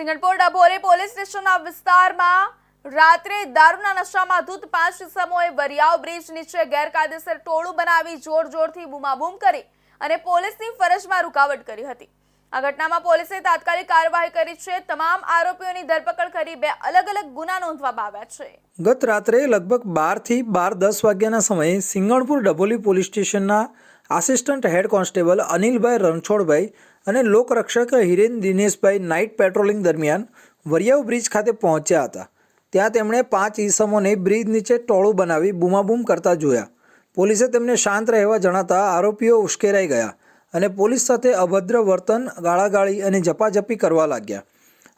Singanpur Dabholi police સ્ટેશનના વિસ્તારમાં રાત્રે દારૂના નશામાં ધૂત પાંચ સમૂહે વરિયાવ બ્રિજ નીચે ગેરકાયદેસર ટોળું બનાવી જોર જોરથી બૂમાબૂમ કરી અને પોલીસની ફરજમાં રૂકાવટ કરી હતી. આ ઘટનામાં પોલીસે તાત્કાલિક કાર્યવાહી કરી છે. તમામ આરોપીઓની ધરપકડ કરી બે અલગ અલગ ગુના નોંધવામાં આવ્યા છે. ગત રાત્રે લગભગ બારથી બાર દસ વાગ્યાના સમયે સિંગણપુર ડભોલી પોલીસ સ્ટેશનના assistant head constable Anilbhai Ranchhodbhai અને લોકરક્ષક હિરેન દિનેશભાઈ નાઇટ પેટ્રોલિંગ દરમિયાન વરિયાવ બ્રિજ ખાતે પહોંચ્યા હતા. ત્યાં તેમણે પાંચ ઈસમોને બ્રિજ નીચે ટોળું બનાવી બૂમાબૂમ કરતા જોયા. પોલીસે તેમને શાંત રહેવા જણાતા આરોપીઓ ઉશ્કેરાઈ ગયા અને પોલીસ સાથે અભદ્ર વર્તન, ગાળાગાળી અને ઝપાઝપી કરવા લાગ્યા.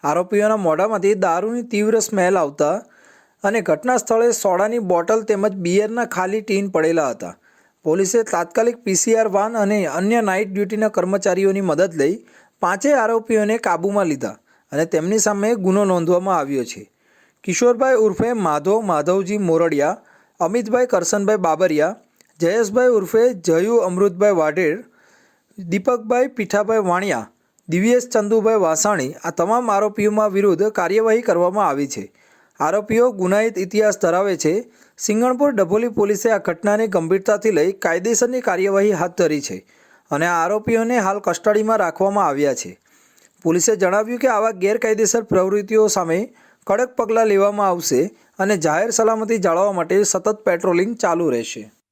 આરોપીઓના મોઢામાંથી દારૂની તીવ્ર સ્મેલ આવતા અને ઘટના સ્થળે સોડાની બોટલ તેમજ બિયરના ખાલી ટીન પડેલા હતા. પોલીસે તાત્કાલિક પીસીઆર વાન અને અન્ય નાઇટ ડ્યુટીના કર્મચારીઓની મદદ લઈ પાંચેય આરોપીઓને કાબૂમાં લીધા અને તેમની સામે ગુનો નોંધવામાં આવ્યો છે. કિશોરભાઈ ઉર્ફે માધવ માધવજી મોરડિયા, અમિતભાઈ કરસનભાઈ બાબરિયા, જયેશભાઈ ઉર્ફે જયુ અમૃતભાઈ વાઢેર, દીપકભાઈ પીઠાભાઈ વાણિયા, દિવ્યેશ ચંદુભાઈ વાસાણી આ તમામ આરોપીઓમાં વિરુદ્ધ કાર્યવાહી કરવામાં આવી છે. આરોપીઓ ગુનાહિત ઇતિહાસ ધરાવે છે. સિંગણપુર ડભોલી પોલીસે આ ઘટનાને ગંભીરતાથી લઈ કાયદેસરની કાર્યવાહી હાથ ધરી છે અને આ આરોપીઓને હાલ કસ્ટડીમાં રાખવામાં આવ્યા છે. પોલીસે જણાવ્યું કે આવા ગેરકાયદેસર પ્રવૃત્તિઓ સામે કડક પગલાં લેવામાં આવશે અને જાહેર સલામતી જાળવવા માટે સતત પેટ્રોલિંગ ચાલુ રહેશે.